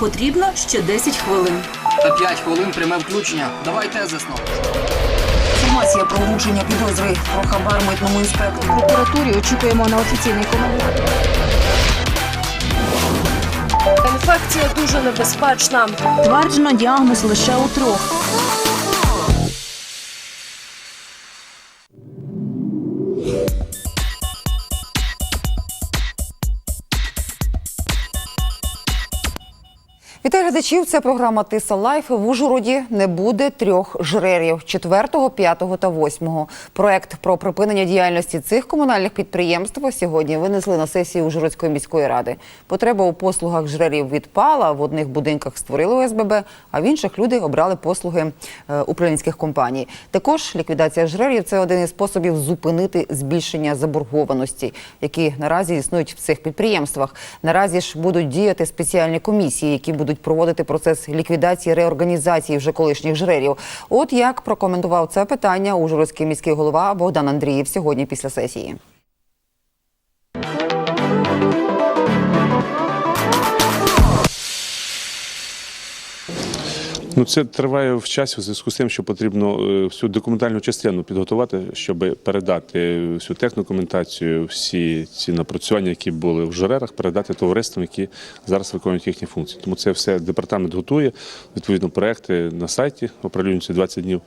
потрібно ще 10 хвилин. Та 5 хвилин пряме включення. Давай тезисно. Інформація про вручення підозри про хабар митному інспектору. прокуратурі очікуємо на офіційний коментар. Інфекція дуже небезпечна. Тверджено діагноз лише у трьох. Глядачів. Це програма Тиса Лайф. В Ужгороді не буде трьох жрерів 4, 5 та 8. Проект про припинення діяльності цих комунальних підприємств сьогодні винесли на сесії Ужгородської міської ради. Потреба у послугах жрерів відпала. В одних будинках створили ОСББ, а в інших люди обрали послуги е, управлінських компаній. Також ліквідація жрерів це один із способів зупинити збільшення заборгованості, які наразі існують в цих підприємствах. Наразі ж будуть діяти спеціальні комісії, які будуть проводити процес ліквідації реорганізації вже колишніх жрерів. От як прокоментував це питання Ужгородський міський голова Богдан Андріїв сьогодні після сесії. Ну, це триває в часі в зв'язку з тим, що потрібно е, всю документальну частину підготувати, щоб передати всю технокоментацію, всі ці напрацювання, які були в журерах, передати товариствам, які зараз виконують їхні функції. Тому це все департамент готує, відповідно, проекти на сайті, оприлюднюються 20 днів.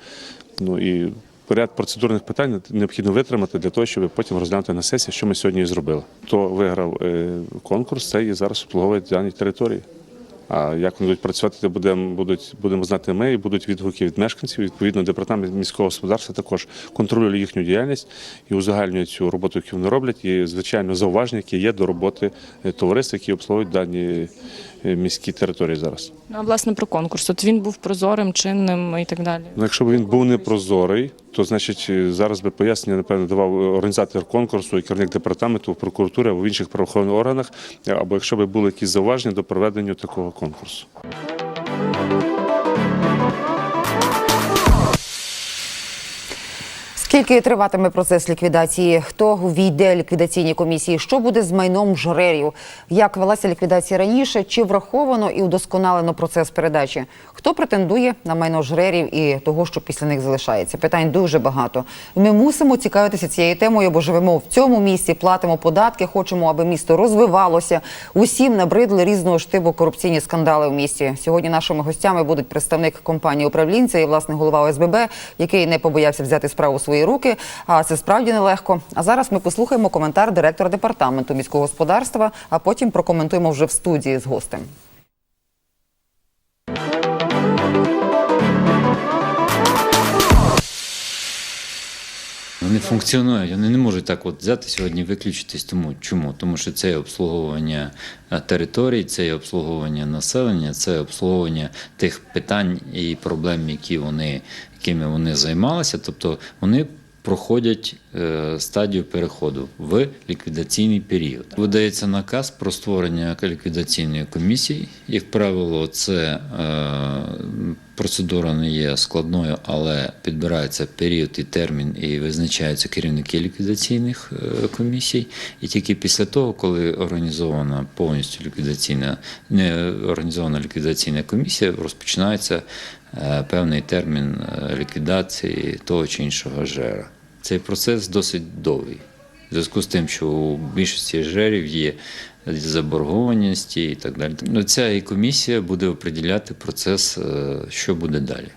Ну і ряд процедурних питань необхідно витримати для того, щоб потім розглянути на сесії, що ми сьогодні і зробили. Хто виграв е, конкурс, це і зараз обслуговує дані території. А як вони будуть працювати, то будемо будуть будемо знати ми і будуть відгуки від мешканців. Відповідно, департамент міського господарства також контролює їхню діяльність і узагальнює цю роботу, яку вони роблять. І звичайно зауваження, які є до роботи товариства, товариств, які обслуговують дані е, міські території зараз. Ну, а власне про конкурс. От він був прозорим, чинним і так далі. Ну, якщо б він був непрозорий, то значить е, зараз би пояснення напевно давав організатор конкурсу і керівник департаменту прокуратури або в інших правоохоронних органах, е, або якщо б були якісь зауваження до проведення такого конкурсу. Скільки триватиме процес ліквідації? Хто війде ліквідаційні комісії? Що буде з майном жрерів? Як велася ліквідація раніше? Чи враховано і удосконалено процес передачі? Хто претендує на майно жрерів і того, що після них залишається? Питань дуже багато. Ми мусимо цікавитися цією темою, бо живемо в цьому місті, платимо податки, хочемо, аби місто розвивалося. Усім набридли різного штибу корупційні скандали в місті. Сьогодні нашими гостями будуть представник компанії управлінця і власне голова ОСББ, який не побоявся взяти справу у руки. А це справді нелегко. А зараз ми послухаємо коментар директора департаменту міського господарства, а потім прокоментуємо вже в студії з гостем. Вони функціонують, вони не можуть так от взяти сьогодні виключитись. Тому чому? Тому що це є обслуговування е, територій, це є обслуговування населення, це обслуговування тих питань і проблем, які вони, якими вони займалися. Тобто вони проходять е, стадію переходу в ліквідаційний період. Видається наказ про створення ліквідаційної комісії. Як правило, це е, процедура не є складною, але підбирається період і термін, і визначаються керівники ліквідаційних е, комісій. І тільки після того, коли організована повністю ліквідаційна, не організована ліквідаційна комісія, розпочинається певний термін е, ліквідації того чи іншого жера. Цей процес досить довгий. В зв'язку з тим, що у більшості жерів є заборгованості і так далі. Ну, Ця і комісія буде определяти процес, е, що буде далі.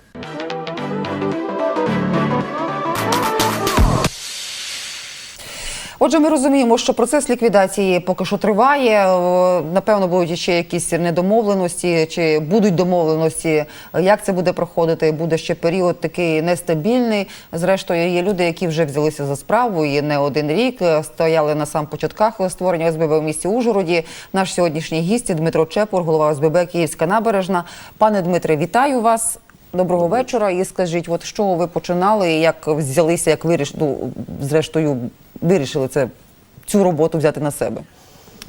Отже, ми розуміємо, що процес ліквідації поки що триває. Напевно, будуть ще якісь недомовленості, чи будуть домовленості, як це буде проходити. Буде ще період такий нестабільний. Зрештою, є люди, які вже взялися за справу і не один рік е, стояли на сам початках створення ОСББ в місті Ужгороді. Наш сьогоднішній гість Дмитро Чепур, голова ОСББ Київська набережна. Пане Дмитре, вітаю вас. Доброго вечора. І скажіть, от з чого ви починали, як взялися, як виріш... ну, зрештою вирішили це цю роботу взяти на себе?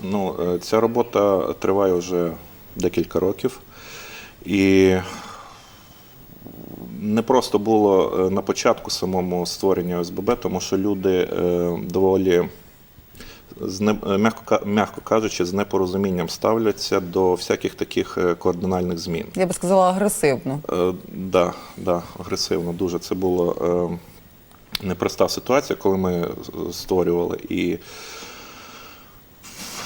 Ну, е, ця робота триває вже декілька років. І не просто було е, на початку самому створення ОСББ, тому що люди е, доволі м'яко, м'яко кажучи, з непорозумінням ставляться до всяких таких кардинальних змін. Я би сказала агресивно. Е, да, да, агресивно дуже. Це була е, непроста ситуація, коли ми створювали. І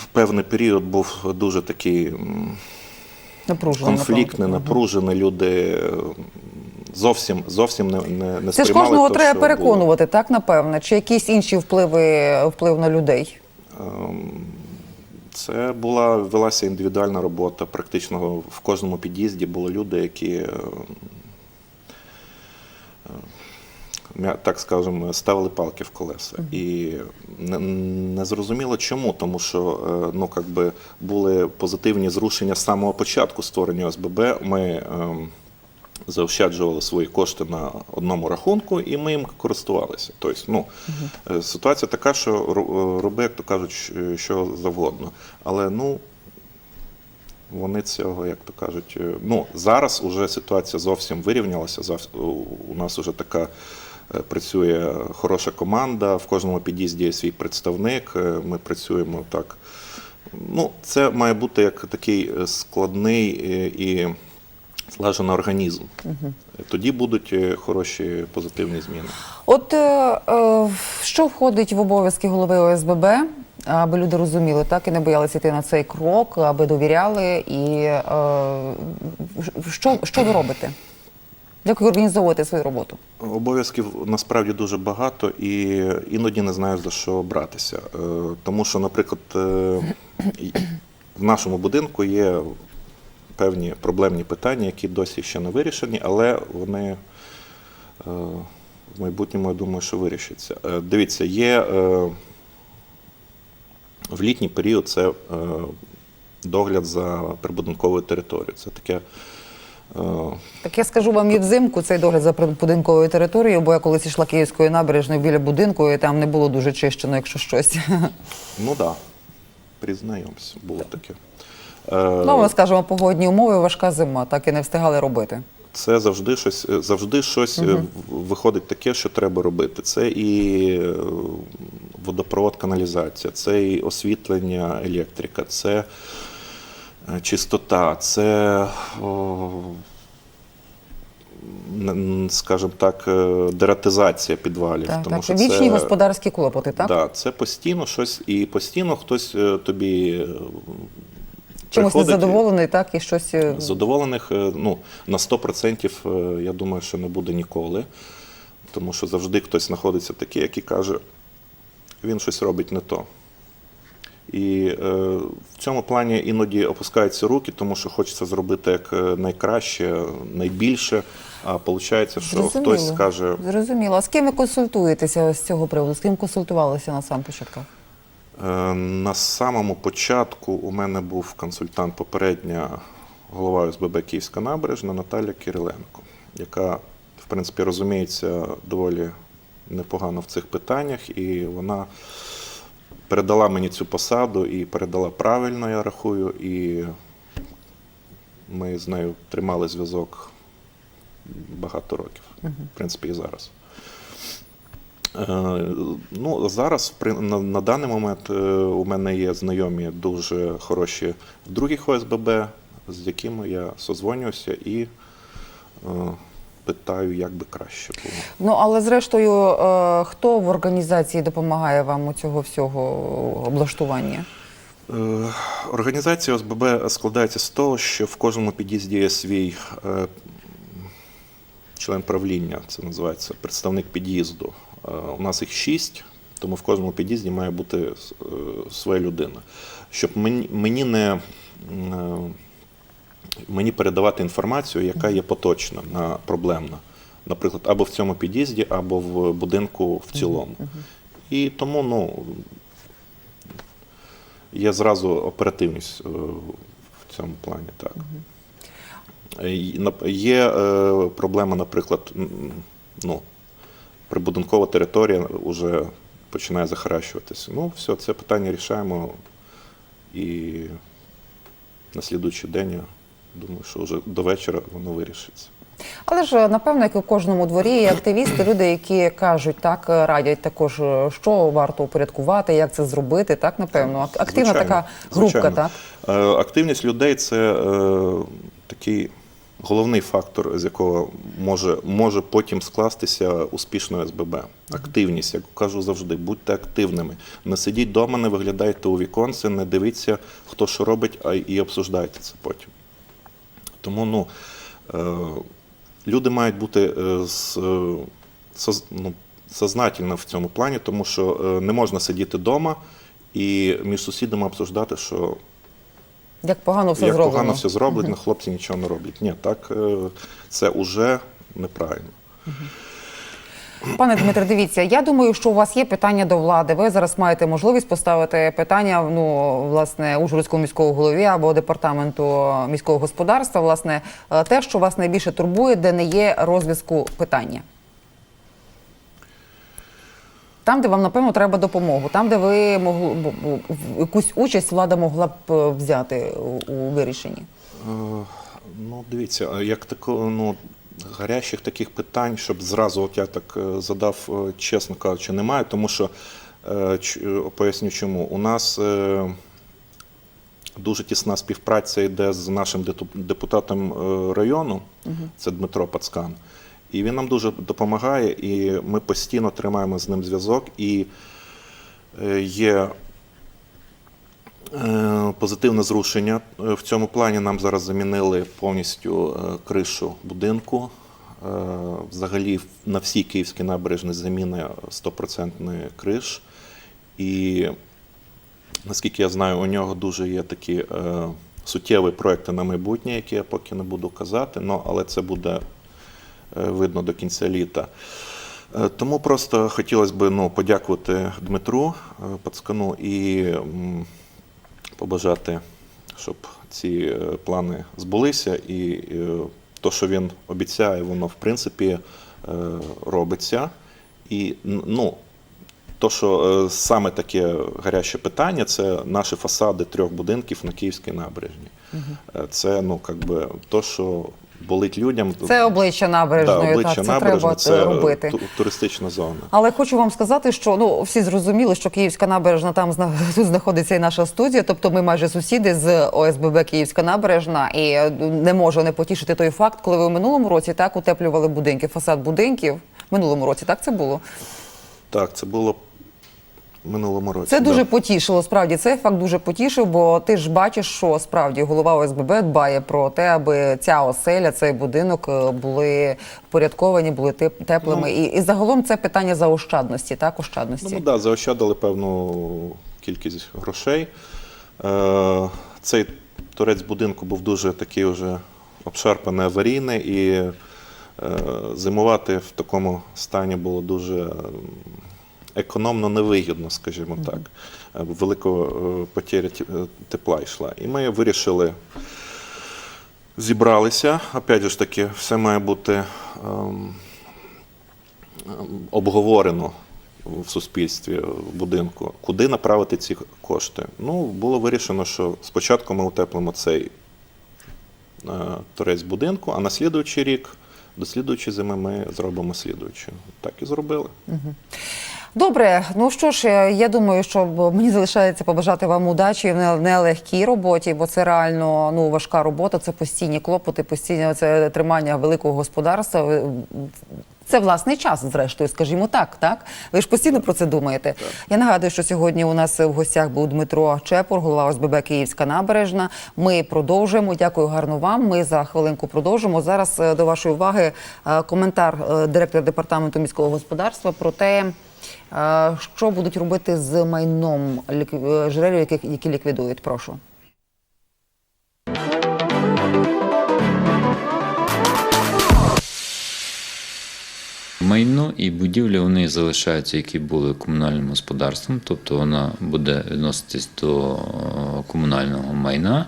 в певний період був дуже такий м, Напружено. конфліктний, напружений. Люди зовсім, зовсім не, не, не Це ж кожного то, треба що було. переконувати, так напевне? Чи якісь інші впливи вплив на людей? Ем, Це була велася індивідуальна робота. Практично в кожному під'їзді були люди, які, е, е, м'я- так скажемо, ставили палки в колеса. І не, не зрозуміло чому, тому що е, ну, как би, були позитивні зрушення з самого початку створення ОСББ. Ми ем, заощаджували свої кошти на одному рахунку, і ми їм користувалися. Тобто, ну, е, ситуація така, що е, роби, як то кажуть, що завгодно. Але ну, вони цього, як то кажуть, ну, зараз уже ситуація зовсім вирівнялася. У- У нас вже така. Е, Працює хороша команда, в кожному під'їзді є свій представник. е, Ми працюємо так. Ну, це має бути як такий е, складний і злажений організм. Тоді будуть хороші позитивні зміни. От що входить в обов'язки голови ОСББ, аби люди розуміли, так і не боялися йти на цей крок, аби довіряли, і е, що, що ви робите? Як ви організовуєте свою роботу? Обов'язків насправді дуже багато, і іноді не знаю за що братися. Е, Тому що, наприклад, е, в нашому будинку є певні проблемні питання, які досі ще не вирішені, але вони е, в майбутньому, я думаю, що вирішаться. Дивіться, є в літній період це догляд за прибудинковою територією. Це таке. Так я скажу вам і взимку цей догляд за будинковою територією, бо я колись йшла Київською набережною біля будинку, і там не було дуже чищено, якщо щось. Ну так, да. признаємося, було таке. Ну, ми скажемо, погодні умови, важка зима, так і не встигали робити. Це завжди щось, е, завжди щось в- виходить таке, що треба робити. Це і е, водопровод, каналізація, це і освітлення, електрика, це чистота, це, скажімо так, е, дератизація підвалів. Так, тому так. що Вічні це, господарські клопоти, так? Да, це постійно щось, і постійно хтось е, тобі е, Чимось незадоволений, так, і щось. е, Задоволених е, ну, на 100% е, я думаю, що не буде ніколи. Тому що завжди хтось знаходиться такий, який каже, він щось робить не то. І е, в цьому плані іноді опускаються руки, тому що хочеться зробити як е, найкраще, найбільше. А виходить, що хтось скаже, Зрозуміло. А з ким ви консультуєтеся з цього приводу? З ким консультувалися на сам початках? Е, На самому початку у мене був консультант попередня голова ОСББ Київська набережна Наталя Кириленко, яка, в принципі, розуміється доволі непогано в цих питаннях, і вона передала мені цю посаду і передала правильно, я рахую, і ми з нею тримали зв'язок багато років, в принципі, і зараз. Е, Ну, зараз на, на даний момент е, у мене є знайомі дуже хороші в других ОСББ, з якими я созвонююся і е, питаю, як би краще було. Ну але зрештою, е, хто в організації допомагає вам у цього всього облаштування? Е, Організація ОСББ складається з того, що в кожному під'їзді є свій е, член правління, це називається представник під'їзду. У нас їх шість, тому в кожному під'їзді має бути своя людина. Щоб мені, не мені передавати інформацію, яка є поточна, на, проблемна. Наприклад, або в цьому під'їзді, або в будинку в цілому. І тому ну, є зразу оперативність е, в цьому плані. Так. Е, Є е, проблема, наприклад, ну, прибудинкова територія вже починає захаращуватися. Ну, все, це питання рішаємо і на слідуючий день, думаю, що вже до вечора воно вирішиться. Але ж напевно, як і в кожному дворі, є активісти, люди, які кажуть, так радять також, е, що варто упорядкувати, як це зробити. Так, напевно, активна Звичайно, така групка, звичайно. так. Е, Активність людей це е, такий головний фактор, з якого може, може потім скластися успішно СББ. Активність, як кажу завжди, будьте активними. Не сидіть вдома, не виглядайте у віконце, не дивіться, хто що робить, а і обсуждайте це потім. Тому ну, е, люди мають бути е, е, ну, сознательно в цьому плані, тому що не можна сидіти вдома і між сусідами обсуждати, що Як погано все як зроблено. погано все зроблено, хлопці нічого не роблять. Ні, так це вже неправильно. Пане Дмитре, дивіться, я думаю, що у вас є питання до влади. Ви зараз маєте можливість поставити питання ну, власне, Ужгородському міському голові або департаменту міського господарства, власне, е, те, що вас найбільше турбує, де не є розв'язку питання. Там, де вам, напевно, треба допомогу, там, де ви могли якусь участь влада могла б е, взяти у, вирішенні. Е, Ну, дивіться, як такого, ну, гарячих таких питань, щоб зразу, от я так е, задав, е, чесно кажучи, немає, тому що е, поясню чому. У нас дуже тісна співпраця йде з нашим депутатом району, це Дмитро Пацкан. І він нам дуже допомагає, і ми постійно тримаємо з ним зв'язок. І є Позитивне зрушення. Е, В цьому плані нам зараз замінили повністю е, кришу будинку. Е, Взагалі на всій Київській набережній заміна 100% криш. І наскільки я знаю, у нього дуже є такі суттєві проекти на майбутнє, які я поки не буду казати, але це буде видно до кінця літа. Тому просто хотілося б ну, подякувати Дмитру Пацкану і побажати, щоб ці е, плани збулися, і е, то, що він обіцяє, воно в принципі е, робиться. І ну, то, що саме таке гаряче питання, це наші фасади трьох будинків на Київській набережні. Угу. Це ну, якби би, то, що болить людям. Це обличчя набережної, да, обличчя так, це набережної, треба це е, робити. туристична зона. Але хочу вам сказати, що ну всі зрозуміли, що Київська набережна там тут знаходиться і наша студія. Тобто ми майже сусіди з ОСББ Київська набережна, і е, не можу не потішити той факт, коли ви в минулому році так утеплювали будинки, фасад будинків. В минулому році так це було. Так, це було минулому році. Це да. дуже потішило. Справді цей факт дуже потішив, бо ти ж бачиш, що справді голова ОСББ дбає про те, аби ця оселя, цей будинок е, були впорядковані, були теп- теплими. і, і загалом це питання заощадності, так ощадності. Ну, да, заощадили певну кількість грошей. Е, цей торець будинку був дуже такий вже обшарпаний, аварійний, і е, зимувати в такому стані було дуже економно невигідно, скажімо так. Е, Велика е, потеря е, тепла йшла. І ми вирішили. Зібралися, опять же ж таки, все має бути ем, обговорено в суспільстві в будинку, куди направити ці кошти. Ну, було вирішено, що спочатку ми утеплимо цей е, торець будинку, а на слідуючий рік, до слідуючої зими, ми зробимо слідуючу. Так і зробили. Добре, ну що ж, е, я думаю, що мені залишається побажати вам удачі в нелегкій роботі, бо це реально ну важка робота. Це постійні клопоти, постійне це тримання великого господарства. Це власний час, зрештою, скажімо так. Так ви ж постійно про це думаєте. Я нагадую, що сьогодні у нас в гостях був Дмитро Чепур, голова ОСББ Київська набережна. Ми продовжуємо. Дякую гарно вам. Ми за хвилинку продовжимо. Зараз е, до вашої уваги е, коментар директора департаменту міського господарства про те. Що будуть робити з майном е, жрелів, яких які ліквідують? Прошу. Майно і будівлі вони залишаються, які були комунальним господарством, тобто вона буде відноситись до е, комунального майна.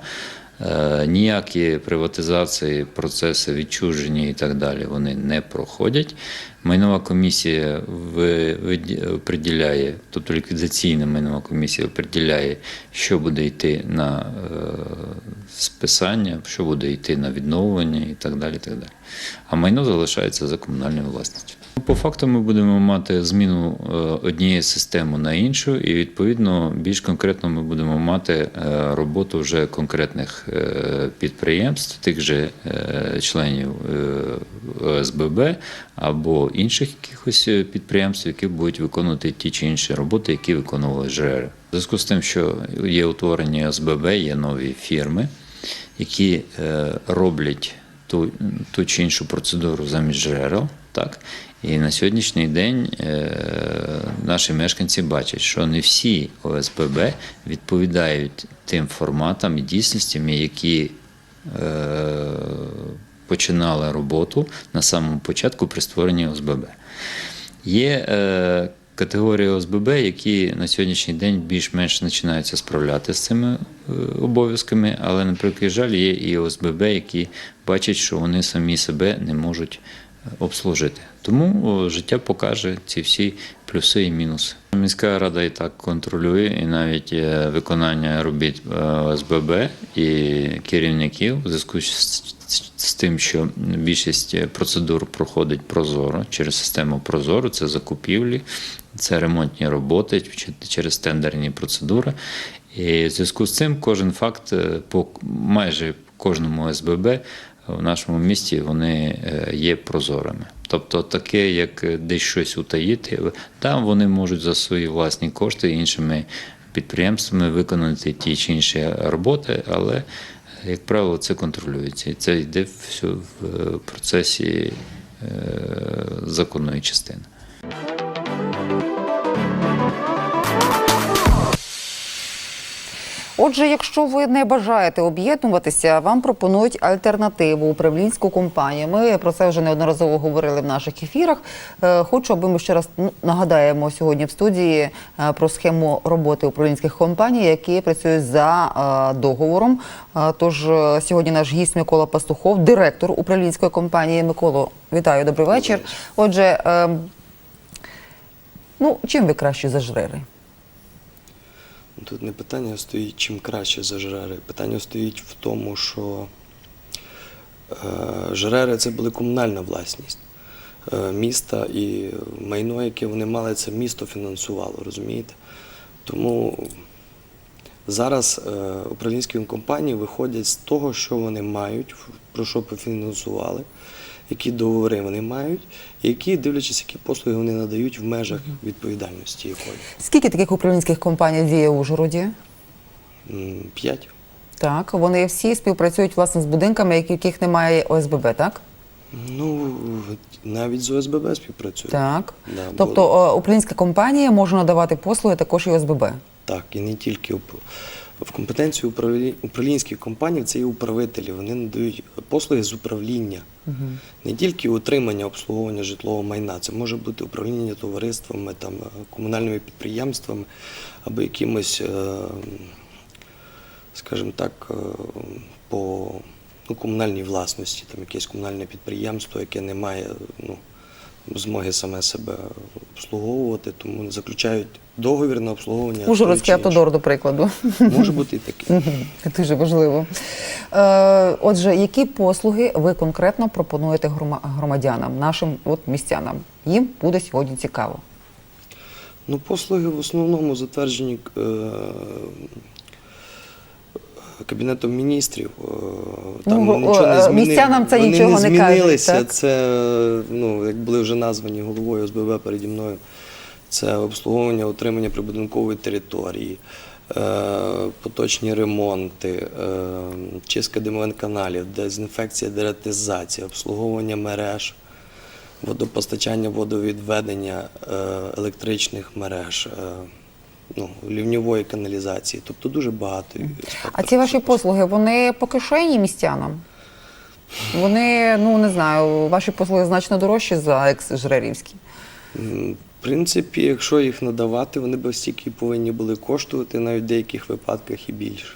Е, Ніякі приватизації, процеси відчуження і так далі вони не проходять. Майнова комісія определяє, тобто ліквідаційна майнова комісія определяє, що буде йти на е, списання, що буде йти на відновлення і так далі. І так далі. А майно залишається за комунальною власністю. По факту ми будемо мати зміну е, однієї системи на іншу, і відповідно більш конкретно ми будемо мати е, роботу вже конкретних е, підприємств, тих же членів ОСББ або інших якихось підприємств, які будуть виконувати ті чи інші роботи, які виконували ЖР. Зв'язку з тим, що є утворені ОСББ, є нові фірми, які роблять ту, ту чи іншу процедуру замість джерел. Так? І на сьогоднішній день е, наші мешканці бачать, що не всі ОСББ відповідають тим форматам і дійсностям, які е, починали роботу на самому початку при створенні ОСББ. Є е, категорії ОСББ, які на сьогоднішній день більш-менш починаються справляти з цими обов'язками, але, на превеликий жаль, є і ОСББ, які бачать, що вони самі себе не можуть обслужити. Тому життя покаже ці всі плюси і мінуси. Міська рада і так контролює, і навіть е, виконання робіт е, ОСББ і керівників в зв'язку з тим, що більшість процедур проходить прозоро через систему Прозоро, це закупівлі, це ремонтні роботи через тендерні процедури. І в зв'язку з цим кожен факт е, по майже кожному СББ в нашому місті вони е, є прозорими. Тобто таке, як десь щось утаїти, там вони можуть за свої власні кошти іншими підприємствами виконати ті чи інші роботи, але як правило, це контролюється. І це йде все в е, процесі е, законної частини. Отже, якщо ви не бажаєте об'єднуватися, вам пропонують альтернативу управлінську компанію. Ми про це вже неодноразово говорили в наших ефірах. Е, Хочу, аби ми ще раз ну, нагадаємо сьогодні в студії е, про схему роботи управлінських компаній, які працюють за е, договором. Тож сьогодні наш гість Микола Пастухов, директор управлінської компанії. Миколо, вітаю, добрий вечір. Отже, ем, ну чим ви кращі за жрери? Тут не питання стоїть чим краще за жрери. Питання стоїть в тому, що е, жрери це були комунальна власність е, міста і майно, яке вони мали, це місто фінансувало, розумієте? Тому зараз е, управлінські компанії виходять з того, що вони мають, про що пофінансували, які договори вони мають, які, дивлячись, які послуги вони надають в межах відповідальності якої. Скільки таких управлінських компаній діє у Ужгороді? П'ять. Так, вони всі співпрацюють власне з будинками, яких немає ОСББ, так? Ну, навіть з ОСББ співпрацюють. Так. Да, тобто о, управлінська компанія може надавати послуги також і ОСББ. Так, і не тільки в компетенції управлі... управлінських компаній це є управителі. Вони надають послуги з управління. Не тільки утримання обслуговування житлового майна, це може бути управління товариствами, там, е, комунальними підприємствами або якимось, е, скажімо так, е, по ну, комунальній власності, там якесь комунальне підприємство, яке не має ну, змоги саме себе обслуговувати, тому заключають договір на обслуговування. Ужгородський автодор, до прикладу. Може бути і таке. Дуже важливо. Е, отже, які послуги ви конкретно пропонуєте громадянам, нашим от містянам? Їм буде сьогодні цікаво. Ну, послуги в основному затверджені е, Кабінетом міністрів. Е, Там Ну, нічого не зміни... містянам це Вони нічого не не кажуть, так? Це, ну, як були вже названі головою ОСББ переді мною, це обслуговування, утримання прибудинкової території, е, поточні ремонти, е, чистка димових каналів, дезінфекція, дератизація, обслуговування мереж водопостачання, водовідведення е, електричних мереж, ну, лівньової каналізації. Тобто дуже багато. А ці ваші послуги, вони по кишені містянам? Вони, ну не знаю, ваші послуги значно дорожчі за екс-жрерівські. В принципі, якщо їх надавати, вони б стільки повинні були коштувати, навіть в деяких випадках і більше.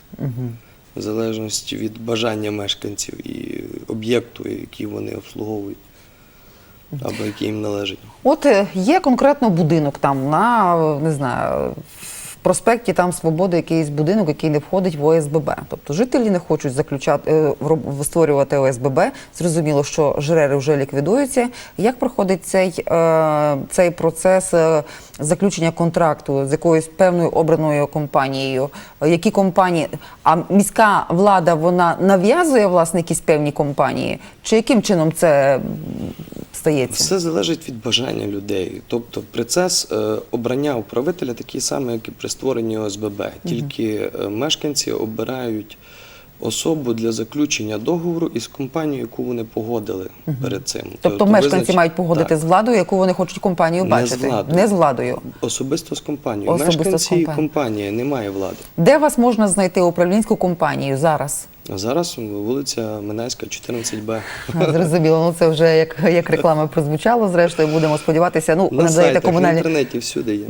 в залежності від бажання мешканців і об'єкту, який вони обслуговують, або який їм належить. От е, є конкретно будинок там на не знаю. Проспекті там Свободи якийсь будинок, який не входить в ОСББ. Тобто жителі не хочуть заключати е, створювати ОСББ. Зрозуміло, що ЖРЕРи вже ліквідуються. Як проходить цей, е, цей процес е, заключення контракту з якоюсь певною обраною компанією? Які компанії? А міська влада вона нав'язує власне якісь певні компанії? Чи яким чином це стається? Все залежить від бажання людей. Тобто процес е, обрання управителя такий самий, як і при створенні ОСББ. Тільки е, мешканці обирають особу для заключення договору із компанією, яку вони погодили перед цим. Тобто мешканці визнач- мають погодити Так. з владою, яку вони хочуть компанію Не бачити. з владою. Не з владою. Особисто з компанією. Особисто з Мешканці і компанією. компанія немає влади. Де вас можна знайти управлінську компанію зараз? Зараз вулиця Минайська, 14Б. Зрозуміло, ну це вже як, як реклама прозвучало. Зрештою, будемо сподіватися. Ну, На надаєте сайтах, в комунальні. інтернеті всюди є.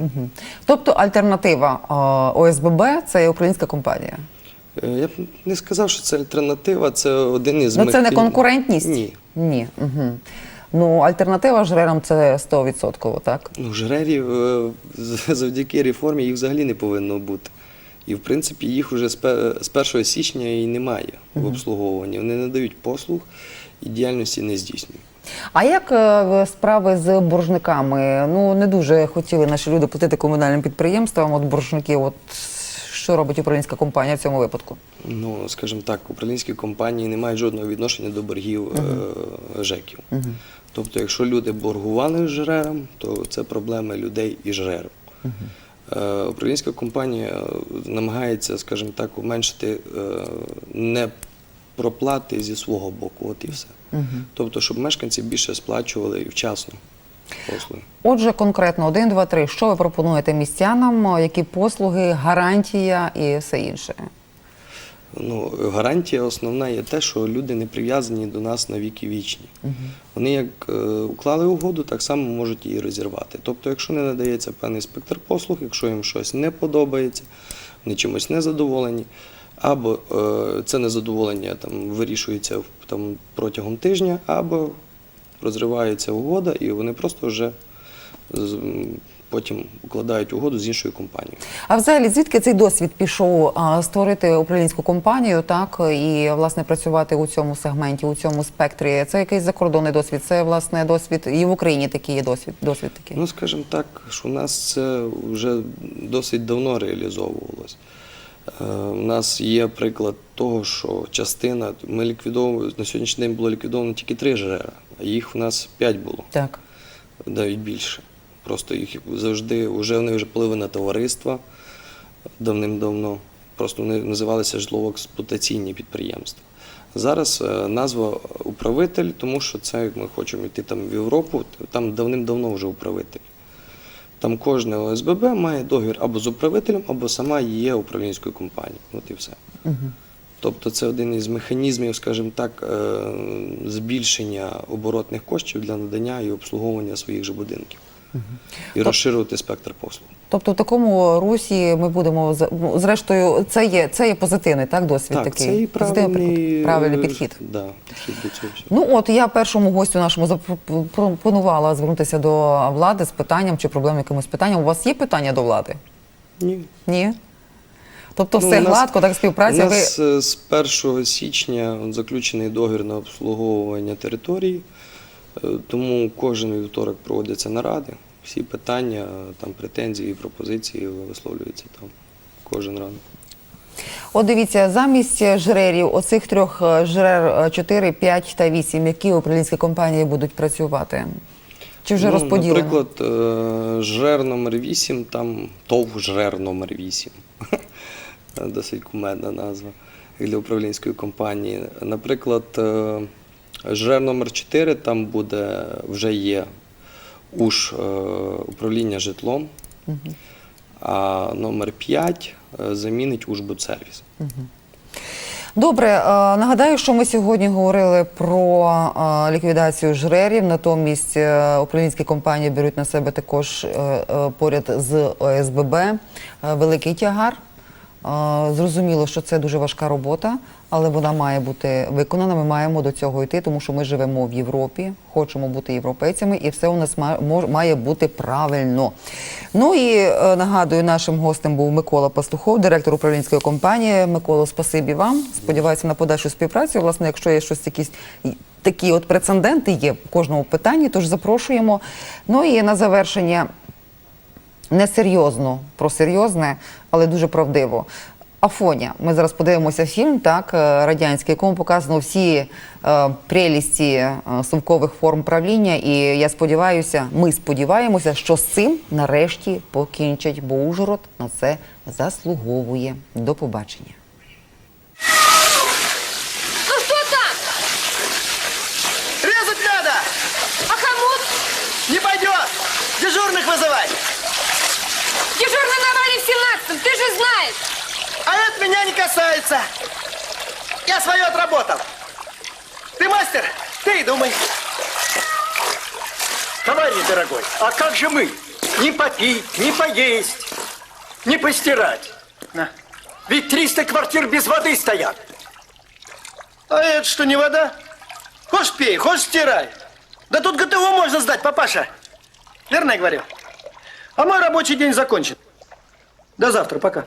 Тобто альтернатива е, ОСББ це є українська компанія. Е, Я б не сказав, що це альтернатива, це один із Ну це не конкурентність? Ні. Ні. Угу. Ну, альтернатива жрерам це 100%, так? Ну, жрерів е, завдяки реформі їх взагалі не повинно бути. І, в принципі, їх вже з 1 січня і немає в обслуговуванні. Вони не дають послуг і діяльності не здійснюють. А як е, справи з боржниками? Ну не дуже хотіли наші люди платити комунальним підприємствам. От боржники, от що робить українська компанія в цьому випадку? Ну, скажімо так, управлінські компанії не мають жодного відношення до боргів е, ЖЕКів. Тобто, якщо люди боргували жрерам, то це проблеми людей і жреру. Е, Управлінська компанія намагається, скажімо так, уменшити е, не проплати зі свого боку, от і все. Тобто, щоб мешканці більше сплачували і вчасно послуги. Отже, конкретно один, два, три. Що ви пропонуєте містянам? Які послуги, гарантія і все інше? Ну, гарантія основна є те, що люди не прив'язані до нас на віки вічні. Вони як е, уклали угоду, так само можуть її розірвати. Тобто, якщо не надається певний спектр послуг, якщо їм щось не подобається, вони чимось незадоволені, або е, це незадоволення там, вирішується там, протягом тижня, або розривається угода, і вони просто вже потім укладають угоду з іншою компанією. А взагалі, звідки цей досвід пішов створити управлінську компанію, так і власне працювати у цьому сегменті, у цьому спектрі? Це якийсь закордонний досвід, це власне досвід і в Україні такий є досвід. Досвід такий. Ну, скажімо так, що у нас це вже досить давно реалізовувалось. Е, У нас є приклад того, що частина ми ліквідовували на сьогоднішній день було ліквідовано тільки три жрера, їх у нас п'ять було, Так. навіть більше. Просто їх завжди вже вони вже половина товариства давним-давно. Просто вони називалися житлово-експлуатаційні підприємства. Зараз е, назва управитель, тому що це як ми хочемо йти там в Європу, там давним-давно вже управитель. Там кожне ОСББ має договір або з управителем, або сама є управлінською компанією. От і все. Тобто це один із механізмів, скажімо так, е, збільшення оборотних коштів для надання і обслуговування своїх же будинків. І розширювати спектр послуг. Тобто в такому русі ми будемо ну, зрештою, це є це є позитивний так досвід Так, такий. це і правильний, правильний е, підхід. Да, підхід до цього. Ну от я першому гостю нашому запропонувала звернутися до влади з питанням чи проблем якимось питанням. У вас є питання до влади? Ні. Ні? Тобто Ну, все у нас- гладко, так співпраця. У нас е, з 1 січня заключений договір на обслуговування території, е, тому кожен вівторок проводяться наради. Всі питання, там претензії, пропозиції висловлюються там кожен ранок. От дивіться, замість жрерів, оцих трьох е, жрер 4, 5 та 8, які управлінські компанії будуть працювати? Чи вже Ну, розподілено? Наприклад, жрер номер 8, там ТОВ жрер номер 8. Досить кумедна назва для управлінської компанії. Наприклад, е, жрер номер 4, там буде вже є УШ е, управління житлом, а номер 5 е, замінить УШБУДсервіс. Добре, е, нагадаю, що ми сьогодні говорили про ліквідацію жрерів. Натомість управлінські компанії беруть на себе також поряд з ОСББ великий тягар. Зрозуміло, що це дуже важка робота, але вона має бути виконана. Ми маємо до цього йти, тому що ми живемо в Європі, хочемо бути європейцями, і все у нас ма- має бути правильно. Ну і е, нагадую, нашим гостем був Микола Пастухов, директор управлінської компанії. Микола, спасибі вам. Сподіваюся на подальшу співпрацю. Власне, якщо є щось якісь такі от прецеденти є в кожному питанні, тож запрошуємо. Ну і на завершення несерйозно про серйозне, але дуже правдиво. Афоня. Ми зараз подивимося фільм, так, е, радянський, якому показано всі е, прелісті е, совкових форм правління. І я сподіваюся, ми сподіваємося, що з цим нарешті покінчать, бо Ужгород на це заслуговує. До побачення. Касается! Я свое отработал! Ты мастер? Ты и думай! Товарищ дорогой, а как же мы? Не попить, не поесть, не постирать. На. Ведь 300 квартир без воды стоят. А это что, не вода? Хочешь пей, хочешь стирай. Да тут ГТО можно сдать, папаша. Верно я говорю? А мой рабочий день закончен. До завтра, пока.